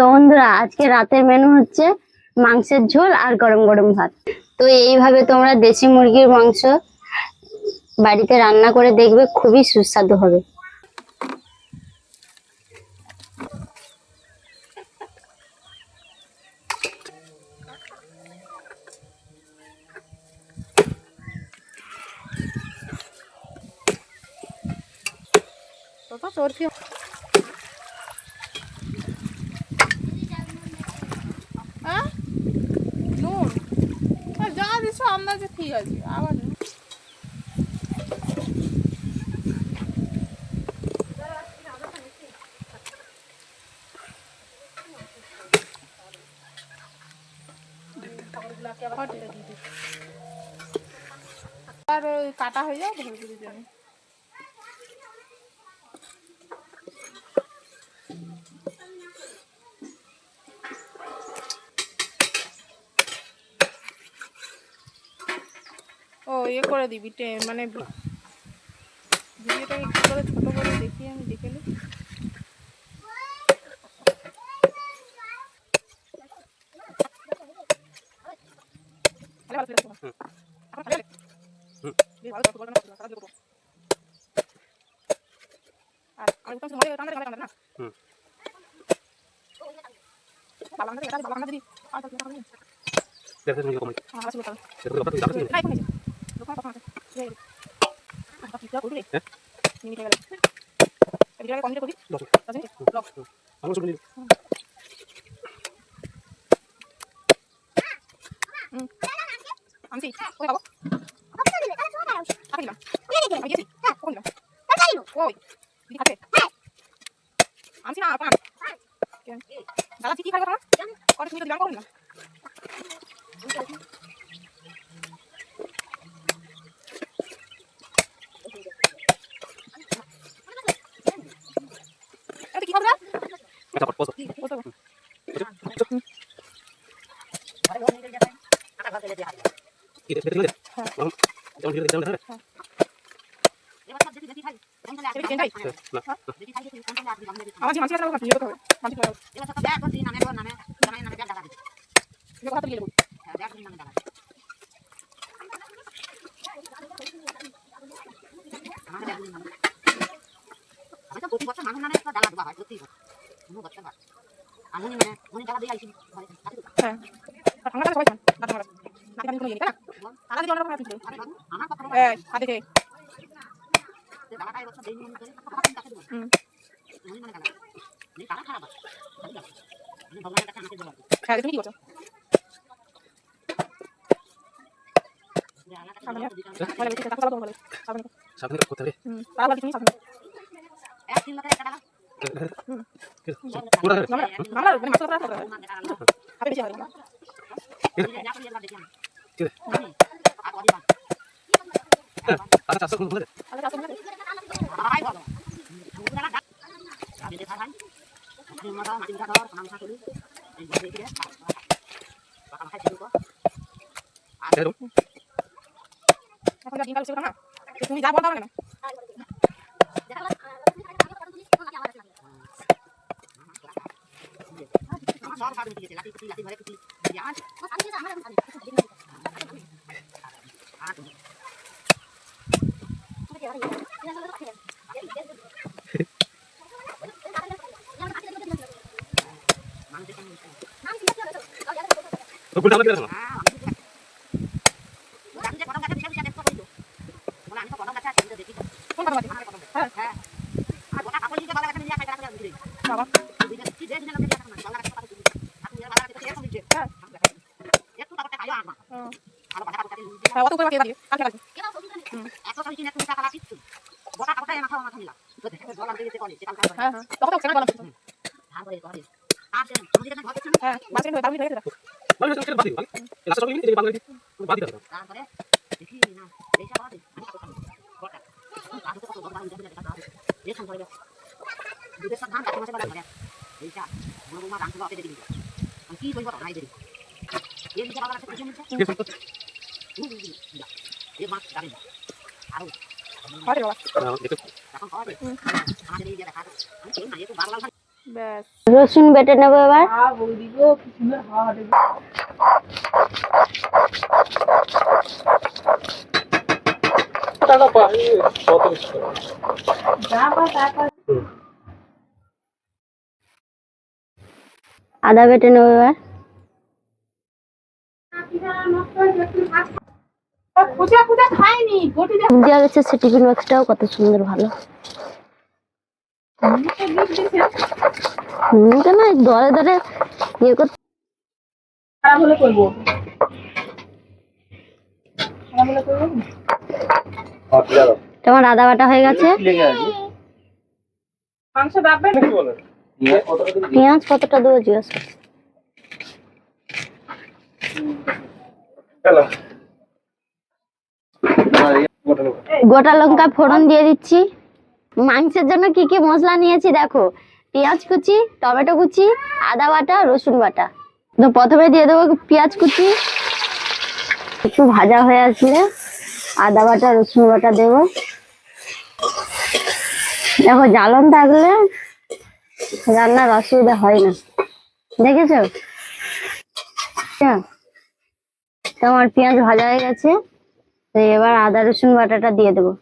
তো বন্ধুরা, আজকে রাতের মেনু হচ্ছে মাংসের ঝোল আর গরম গরম ভাত। তো এইভাবে তোমরা দেশি মুরগির মাংস বাড়িতে রান্না করে দেখবে, খুবই সুস্বাদু হবে। তোর কি হ্যাঁ নুন আর যা দিছ আন্দাজে ঠিক আছে আবার। আর কাটা হয়ে যাও ধরে করে আমি ইয়ে করে দিবি টে মানে ভি- ভিডিওটাকে কি করে ছোট করে দেখি আমি দেখে নিই দেখতে আমি ওই দিলাম ওই দিদি খাচ্ছে আমি না দাদা কি খাবে কত তো দিলাম করুন না এটা কি খাবে না আচ্ছা পজ বসো কি দেখতে দিলে যেমন যেমন দেখতে দিলে এটা কি চেঞ্জাই না আমার যে মাছি আছে ওখানে নিয়ে যেতে হবে মাছি করে এটা কথা দিয়ে দেবো আমি তো প্রতি বছর মানুষ নামে একটা ডালা দেওয়া হয়। প্রতি বছর কোনো বছর না আমি মানে মনে ডালা দিয়ে ঘরে তো হ্যাঁ সবাই ইয়ে মনে মনে মানে হ্যাঁ তুমি কি করছ সাবধানে করতে হবে হুম তারা তুমি সাবধানে এক তিন লোকের একটা আমরা মানে মাছ ধরা হবে আপনি বেশি হবে আচ্ছা আচ্ছা আই বাবা তুমি যে দিনকাল না তুমি বলতে Ocultame el teléfono. হ্যাঁ হ্যাঁ তখন তো সেটা বলা হ্যাঁ বাসে হয়ে দামি হয়ে গেছে মানে সেটা বাদি মানে লাস্ট সব মিনিট বাংলা দিই বাদি দাও তারপরে দেখি না এইসব বাদে আমি কত খাব গোটা আলু তো কত বড় বড় উঠে দেখা তাহলে এই সংসারে দুধের সব ধান কাছে মাসে বাড়া করে এইটা বড় বড় রান তো আপে দেখি আমি কি বলব নাই দেখি এই দিকে বাবা আছে কিছু মিলছে কি শুনতো এই মাছ জানি না আর আরে বাবা দেখো এখন খাওয়া দে আমাদের এই যে দেখা আমি কেউ না একটু বারবার ব্যাস রসুন বেটে নেবো এবার আ বৌদি গো কি সুন্দর হাওয়া হাঁটে টাকা পাই কত কিছু যা পা টাকা আদা বেটে নেবো এবার দেওয়া গেছে সে টিফিন বক্সটাও কত সুন্দর ভালো। দিছে। দরে দরে ইয়ে করতে করব। খারাপ হলে করব? হাত লাগা তোমার আদা বাটা হয়ে গেছে? পেঁয়াজ কতটা দেবো জিজ্ঞেস গোটা লঙ্কা ফোড়ন দিয়ে দিচ্ছি। মাংসের জন্য কি কি মশলা নিয়েছি দেখো? পেঁয়াজ কুচি, টমেটো কুচি, আদা বাটা, রসুন বাটা। তো প্রথমে দিয়ে দেবো পেঁয়াজ কুচি। একটু ভাজা হয়ে আসলে আদা বাটা, রসুন বাটা দেবো। দেখো, জ্বালন থাকলে রান্নার অসুবিধা হয় না। দেখেছ? হ্যাঁ। তোমার পেঁয়াজ ভাজা হয়ে গেছে। তো এবার আদা, রসুন বাটাটা দিয়ে দেবো।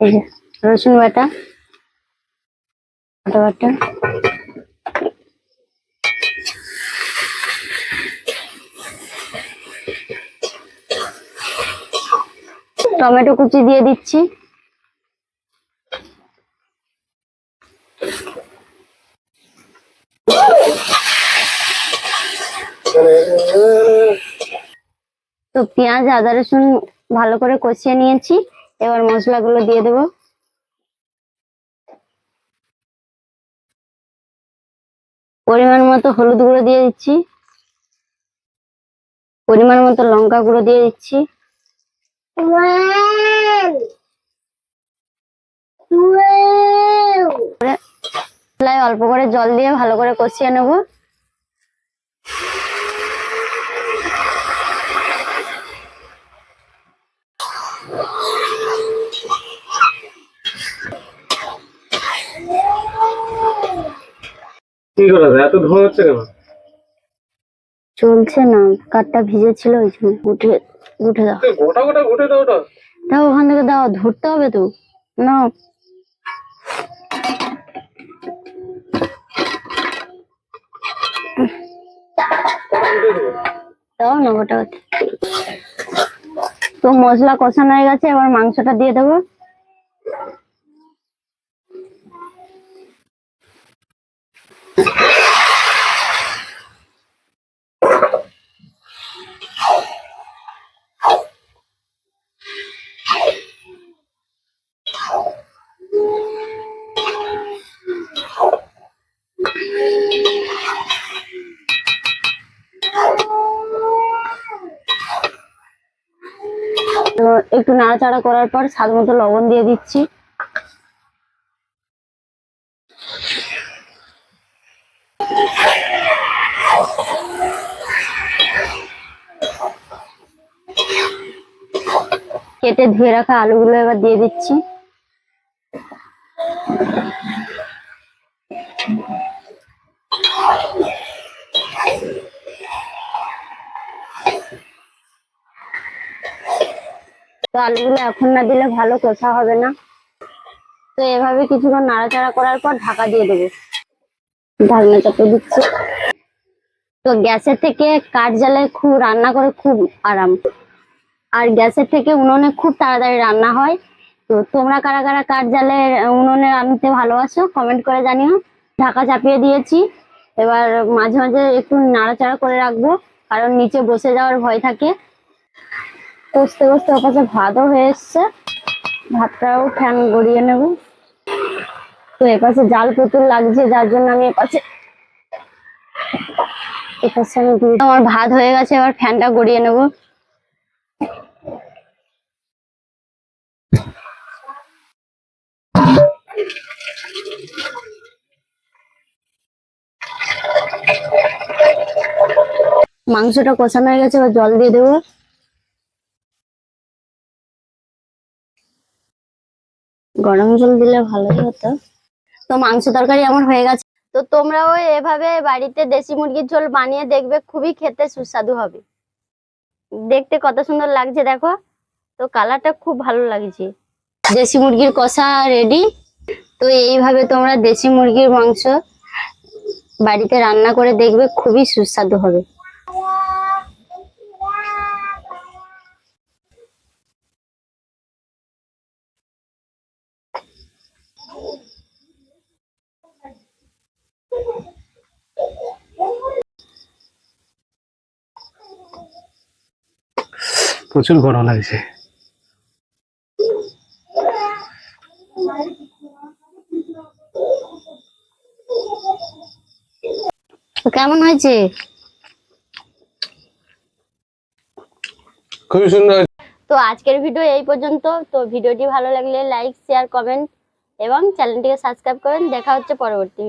এই রসুন বাটা, আদা বাটা। টমেটো কুচি দিয়ে দিচ্ছি তো পেঁয়াজ আদা রসুন ভালো করে কষিয়ে নিয়েছি। এবার মশলাগুলো দিয়ে দেবো। পরিমাণ মতো হলুদ গুঁড়ো দিয়ে দিচ্ছি। পরিমাণ মতো লঙ্কা গুঁড়ো দিয়ে দিচ্ছি। অল্প করে জল দিয়ে ভালো করে কষিয়ে নেব। কি করা যায়? এত ধোঁয়া হচ্ছে কেন? চলছে না কাঠটা ভিজে ছিল ওই জন্য উঠে উঠে দাও। গোটা গোটা ঘুটে দাও ওটা। দাও ওখান থেকে দাও ধরতে হবে তো। না। দাও না গোটা গোটা তো মশলা কষানো হয়ে গেছে এবার মাংসটা দিয়ে দেবো। একটু নাড়াচাড়া করার পর স্বাদ মতো লবণ দিয়ে দিচ্ছি। কেটে ধুয়ে রাখা আলুগুলো এবার দিয়ে দিচ্ছি। তো আলুগুলো এখন না দিলে ভালো কষা হবে না। তো এভাবে কিছুক্ষণ নাড়াচাড়া করার পর ঢাকা দিয়ে দেবো। ঢাকনা চাপে দিচ্ছি। তো গ্যাসের থেকে কাঠ জ্বালায় খুব, রান্না করে খুব আরাম। আর গ্যাসের থেকে উনুনে খুব তাড়াতাড়ি রান্না হয়। তো তোমরা কারা কারা কাঠ জালে উনুনে রান্নতে ভালোবাসো কমেন্ট করে জানিও। ঢাকা চাপিয়ে দিয়েছি। এবার মাঝে মাঝে একটু নাড়াচাড়া করে রাখব, কারণ নিচে বসে যাওয়ার ভয় থাকে। কষতে কষতে ওপাশে ভাতও হয়ে এসছে। ভাতটাও ফ্যান গড়িয়ে নেব। তো এপাশে জাল পুতুল লাগছে, যার জন্য আমি এপাশে এপাশে আমি আমার ভাত হয়ে গেছে, এবার ফ্যানটা গড়িয়ে নেব। মাংসটা কষানো হয়ে গেছে, এবার জল দিয়ে দেবো। গরম জল দিলে ভালোই হতো। তো মাংস তরকারি আমার হয়ে গেছে। তো তোমরাও এভাবে বাড়িতে দেশি মুরগির ঝোল বানিয়ে দেখবে, খুবই খেতে সুস্বাদু হবে। দেখতে কত সুন্দর লাগছে, দেখো। তো কালারটা খুব ভালো লাগছে। দেশি মুরগির কষা রেডি তো এইভাবে তোমরা দেশি মুরগির মাংস বাড়িতে রান্না করে দেখবে, খুবই সুস্বাদু হবে। প্রচুর গরম লাগছে। কেমন হয়েছে? খুবই সুন্দর তো আজকের ভিডিও এই পর্যন্ত। তো ভিডিওটি ভালো লাগলে লাইক শেয়ার কমেন্ট এবং চ্যানেলটিকে সাবস্ক্রাইব করেন। দেখা হচ্ছে পরবর্তী